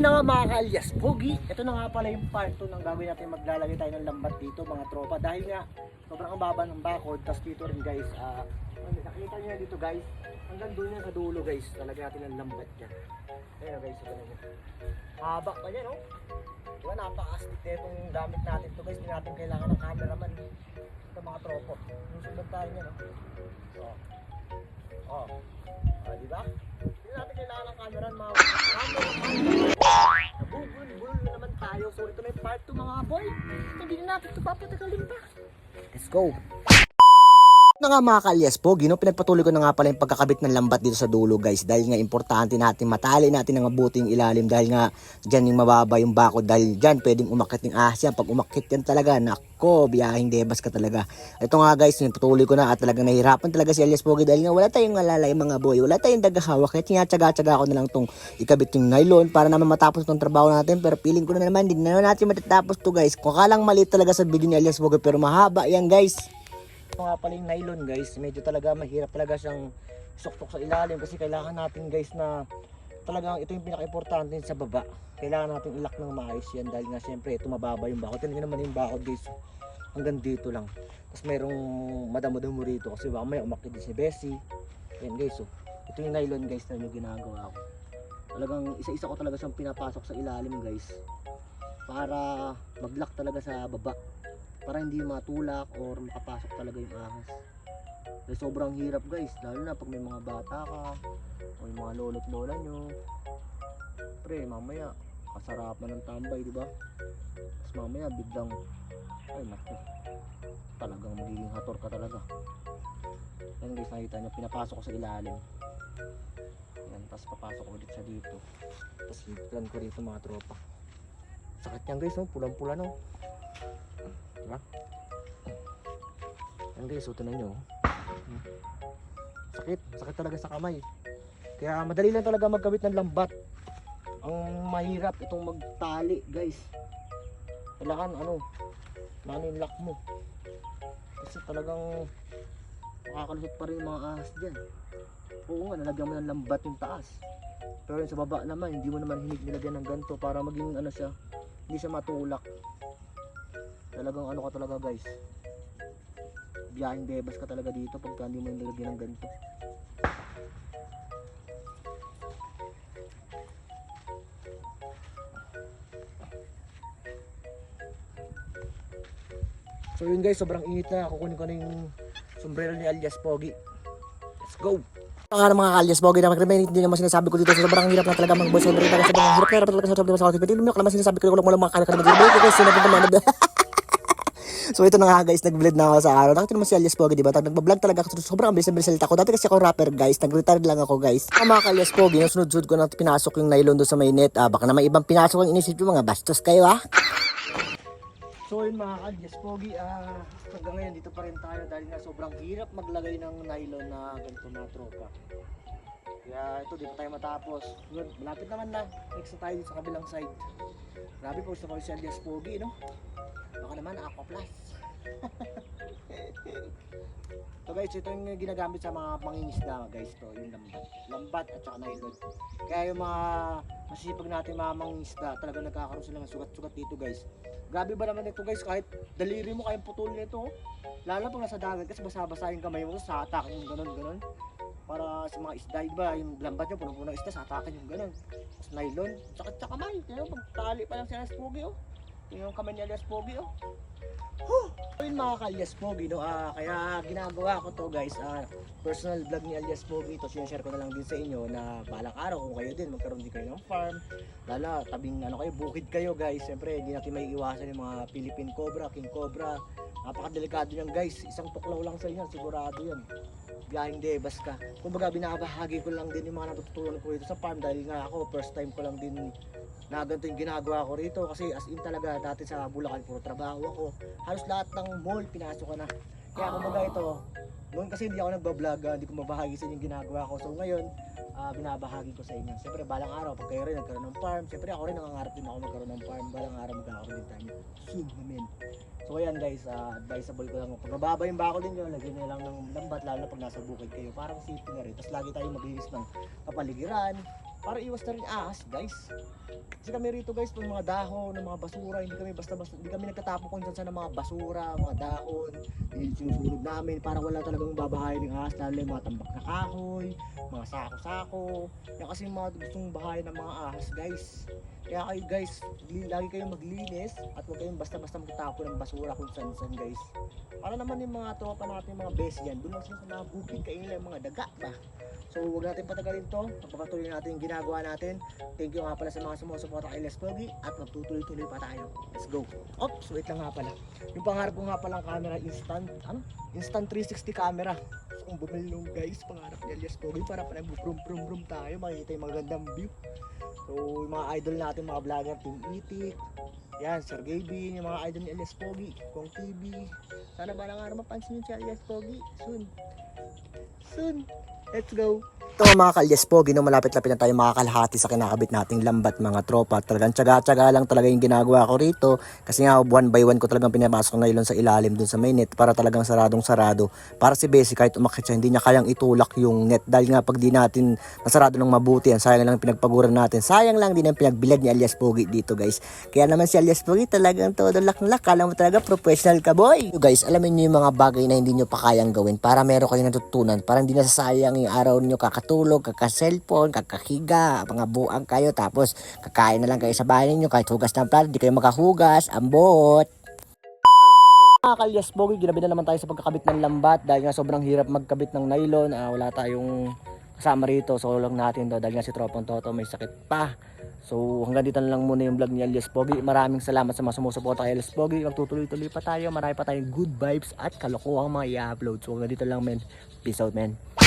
yun na nga mga ka-alias, Pogi. Ito na nga pala yung part 2 ng gagawin natin maglalagay tayo ng lambat dito mga tropa. Dahil nga, sobrang ang baba ng bakod. Tapos dito rin guys, ah, nakita nyo dito guys, hanggang doon yan sa dulo guys, talagyan natin ng lambat dyan. Ayun guys, ito na yun. Haba pa niya no? Diba napaka-astig na itong gamit natin to guys, hindi natin kailangan ng cameraman. Ito mga tropo, nusunod tayo niya no? Oh. Hindi na natin ito papatagalin pa. Let's go. Nga mga kalyas po, gino, pinagpatuloy ko na nga pala yung pagkakabit ng lambat dito sa dulo guys dahil nga importante natin matali natin ng mabuting ilalim dahil nga dyan yung mababa yung bakod dahil dyan pwedeng umakit ng ahas pag umakit yan talaga nako biyahing debas ka talaga. Ito nga guys yung patuloy ko na at talagang nahihirapan talaga si Elias Pogi dahil nga wala tayong alalay mga boy wala tayong dagahawak kaya tinatsaga-tsaga ko na lang tong ikabit yung nylon para naman matapos tong trabaho natin. Pero feeling ko na naman hindi na natin matatapos to guys. Kung kalang maliit talaga sa video ni Elias Pogi pero mahaba yan guys ito nga pala yung nylon guys, medyo talaga mahirap talaga siyang suktok sa ilalim kasi kailangan natin guys na talagang ito yung pinaka-importante sa baba. Kailangan natin ilak ng maayos yan dahil nga siyempre ito mababa yung bakod. Tingnan naman yung bakod guys, hanggang dito lang. Tapos mayroong madamo-damo rito kasi baka may umakit si Bessie. Yan guys, oh. ito yung nylon guys na yung ginagawa ko. Talagang isa-isa ko talaga siyang pinapasok sa ilalim guys para mag-lock talaga sa baba para hindi matulak or makapasok talaga yung ahas. Kasi sobrang hirap guys, lalo na pag may mga bata ka o yung mga lolo't lola nyo. Pre, mamaya kasarapan ng tambay, di ba? Tapos mamaya biglang ay naku. Talagang magiging hator ka talaga. Yan guys, nakita nyo, pinapasok ko sa ilalim. Yan, tapos papasok ko ulit sa dito. Tapos higlan ko rito mga tropa. Sakit yan guys, no? pulang-pula no. Diba? Yan guys, so tinan nyo. Hmm. Sakit, sakit talaga sa kamay. Kaya madali lang talaga magkabit ng lambat. Ang mahirap itong magtali, guys. Kailangan ano, ano yung lock mo. Kasi talagang makakalusot pa rin yung mga ahas dyan. Oo nga, nalagyan mo ng lambat yung taas. Pero sa baba naman, hindi mo naman hinig nilagyan ng ganito para maging ano siya, hindi siya matulak. Talagang ano ka talaga guys. Biyahing bebas ka talaga dito pagka hindi mo nilagyan ng ganito. So yun guys, sobrang init na. Kukunin ko na yung sombrero ni alias Pogi. Let's go! Mga mga kalyas, Pogi naman kami, hindi naman sinasabi ko dito. Sobrang hirap na talaga mag-boy sobrang talaga sobrang hirap na talaga sa sobrang sa akin. Hindi naman sinasabi ko lang walang mga kanya kanya mag-boy ko sinabi ko naman. So ito na nga guys, nag-vlog na ako sa araw. Nakita naman si Alias Pogi, di ba? Tag nagbablog talaga ako. Sobrang bilis na bilis salita ko. Dati kasi ako rapper guys, nag-retire lang ako guys. Ang mga Alias Pogi, nasunod-sunod ko na pinasok yung nylon doon sa may net. Ah, baka naman ibang pinasok ang inisip yung mga bastos kayo ah. So yun mga kalyas, Pogi, ah, hanggang ngayon dito pa rin tayo dahil nga sobrang hirap maglagay ng nylon na ganito mga tropa. Kaya ito, di pa tayo matapos. Good, malapit naman na. Next na tayo dito sa kabilang side. Grabe po, gusto ko si Alias Pogi, no? Baka naman, Aqua Plus. so guys, ito yung ginagamit sa mga mangingisda guys to, yung lambat. Lambat at saka nylon. Kaya yung mga masisipag natin mga mangingisda, talaga nagkakaroon sila ng sugat-sugat dito guys. Grabe ba naman ito guys, kahit daliri mo kayang putulin nito. oh. Lalo pag nasa dagat kasi basa-basa yung kamay mo, sa atake yung ganun-ganun. Para sa mga isda, di ba, yung lambat nyo, punong-punong isda, sa atake yung ganun. Tapos nylon, tsaka tsaka kamay. Kaya pagtali pa lang si Alias Pogi oh. Yung kamay ni Alias Pogi oh. Huh! Ayun mga ka-Alias Pogi, no? Ah, kaya ginagawa ko to guys, ah, personal vlog ni Alias Pogi, ito sinashare ko na lang din sa inyo na balang araw kung kayo din, magkaroon din kayo ng farm, lala, tabing ano kayo, bukid kayo guys, siyempre hindi natin may iwasan yung mga Philippine Cobra, King Cobra, napakadelikado yan guys, isang tuklaw lang sa inyo, sigurado yan. Biyahing debas ka. Kumbaga binabahagi ko lang din yung mga natututunan ko dito sa farm dahil nga ako first time ko lang din na ganito yung ginagawa ko rito kasi as in talaga dati sa Bulacan puro trabaho ako. Halos lahat ng mall pinasok ko na. Kaya kumbaga ito noon kasi hindi ako nagbablog ah, hindi ko mabahagi sa inyo yung ginagawa ko. So ngayon ah, binabahagi ko sa inyo. Siyempre balang araw pag kayo rin nagkaroon ng farm siyempre ako rin nangangarap din ako magkaroon ng farm. Balang araw magkakaroon din tayo soon amen so ayan guys ah, advisable ko lang. Pag mababa yung bako ninyo lagyan nyo lang ng lambat lalo na pag nasa bukid kayo. Parang safety na rin. Tapos lagi tayo maglinis ng kapaligiran para iwas na rin ahas guys. Kasi kami rito guys, pag mga dahon, ng mga basura, hindi kami basta-basta, hindi kami nagtatapon kung saan ng mga basura, mga dahon, yung sinusunog namin para wala talagang babahayin ng ahas, lalo yung mga tambak na kahoy, mga sako-sako, yan kasi mga gustong bahayin ng mga ahas guys. Kaya kayo guys, lagi kayong maglinis at huwag kayong basta-basta magtapon ng basura kung saan-saan guys. Para naman yung mga tropa natin, mga best yan, doon lang sila sa mga bukid, kayo nila yung mga daga ba. So huwag natin patagalin to, magpapatuloy natin yung ginagawa natin. Thank you nga pala sa mga sumusuporta kay Les Pogi at magtutuloy-tuloy pa tayo. Let's go. Oops, wait lang nga pala. Yung pangarap ko nga pala ang camera instant, ano? Instant 360 camera. So, kung bumili nung guys, pangarap ni Les Pogi para pa nag-brum brum brum tayo, makikita yung magandang view. So, yung mga idol natin, mga vlogger, Team Itik, yan, Sir Gavin, yung mga idol ni Elias Pogi, Kong TV. Sana ba nga mapansin yun si Elias Pogi? Soon. Soon. Let's go. Ito mga kalyas po, gino malapit-lapit na tayo makakalahati sa kinakabit nating lambat mga tropa. Talagang tsaga-tsaga lang talaga yung ginagawa ko rito. Kasi nga one by one ko talagang pinapasok na ilon sa ilalim dun sa may net para talagang saradong sarado. Para si Bessie kahit umakit siya, hindi niya kayang itulak yung net. Dahil nga pag di natin nasarado ng mabuti, yan, sayang lang ang pinagpaguran natin. Sayang lang din ang pinagbilad ni Alias Pogi dito guys. Kaya naman si Alias Pogi talagang todo lak-lak. Kala mo talaga professional ka boy. So, guys, alamin niyo yung mga bagay na hindi niyo pa kayang gawin para meron kayo natutunan. Para hindi nasasayang yung araw niyo kakatulog, kaka-cellphone, kakahiga, mga buang kayo. Tapos kakain na lang kayo sa bahay niyo kahit hugas ng plato, di kayo makahugas. Ambot! Mga kalyas bogi, ginabi na naman tayo sa pagkakabit ng lambat dahil nga sobrang hirap magkabit ng nylon. Ah, wala tayong kasama rito, so lang natin to dahil nga si Tropong Toto may sakit pa. So hanggang dito lang muna yung vlog ni Elias Pogi. Maraming salamat sa mga sumusuporta kay Elias Pogi. Magtutuloy-tuloy pa tayo. Marami pa tayong good vibes at kalokohang mga i-upload. So hanggang dito lang men. Peace out men.